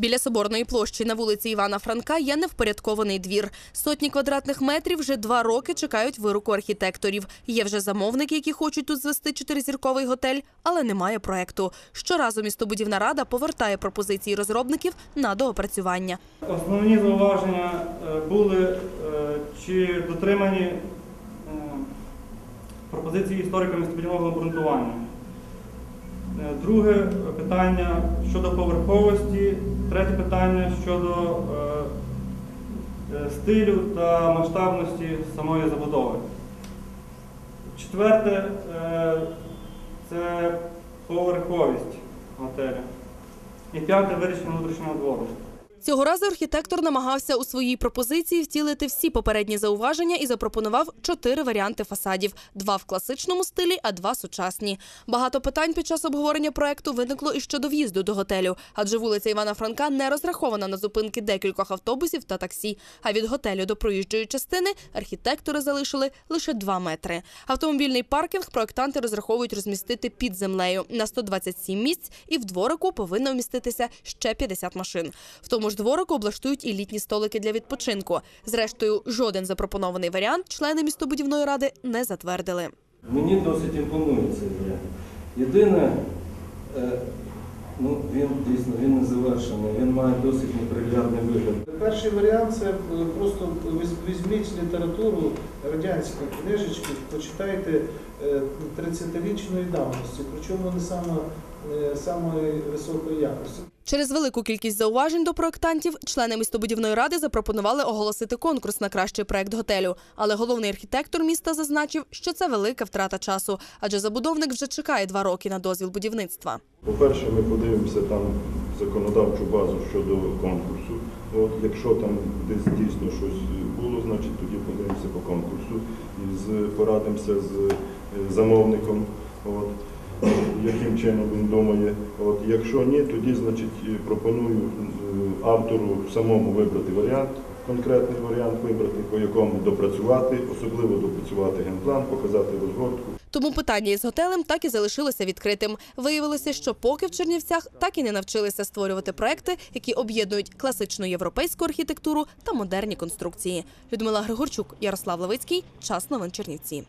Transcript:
Біля соборної площі на вулиці Івана Франка є невпорядкований двір. Сотні квадратних метрів вже два роки чекають вируку архітекторів. Є вже замовники, які хочуть тут звести чотиризірковий готель, але немає проекту. Щоразу містобудівна рада повертає пропозиції розробників на доопрацювання. Основні зауваження е, були е, чи дотримані пропозиції історика містобудівного обґрунтування. Е, Друге питання щодо поверховості, третє питання щодо е, е, стилю та масштабності самої забудови. Четверте це поверховість готелю. І п'яте вирішення внутрішнього двору. Цього разу архітектор намагався у своїй пропозиції втілити всі попередні зауваження і запропонував чотири варіанти фасадів: два в класичному стилі, а два сучасні. Багато питань під час обговорення проекту виникло і щодо в'їзду до готелю, адже вулиця Івана Франка не розрахована на зупинки декількох автобусів та таксі. А від готелю до проїжджої частини архітектори залишили лише два метри. Автомобільний паркінг проектанти розраховують розмістити під землею на 127 місць, і в дворику повинно вміститися ще 50 машин. В тому ж дворику облаштують і літні столики для відпочинку. Зрештою, жоден запропонований варіант члени містобудівної ради не затвердили. Мені досить імпонує цей варіант. Єдине, е, ну, він дійсно він не завершений, він має досить неприглядний вигляд. Перший варіант це е, просто віз- візьміть літературу радянської книжечки, почитайте е, 30-річної давності, причому не саме, е, самої високої якості. Через велику кількість зауважень до проектантів члени містобудівної ради запропонували оголосити конкурс на кращий проект готелю. Але головний архітектор міста зазначив, що це велика втрата часу, адже забудовник вже чекає два роки на дозвіл будівництва. По-перше, ми подивимося там законодавчу базу щодо конкурсу. От, якщо там десь дійсно щось було, значить тоді подивимося по конкурсу і з, порадимося з е, замовником, от, яким чином він думає. От, якщо ні, тоді значить, пропоную е, автору самому вибрати варіант, конкретний варіант вибрати, по якому допрацювати, особливо допрацювати генплан, показати розгортку. Тому питання із готелем так і залишилося відкритим. Виявилося, що поки в Чернівцях так і не навчилися створювати проекти, які об'єднують класичну європейську архітектуру та модерні конструкції. Людмила Григорчук, Ярослав Левицький, час новин Чернівці.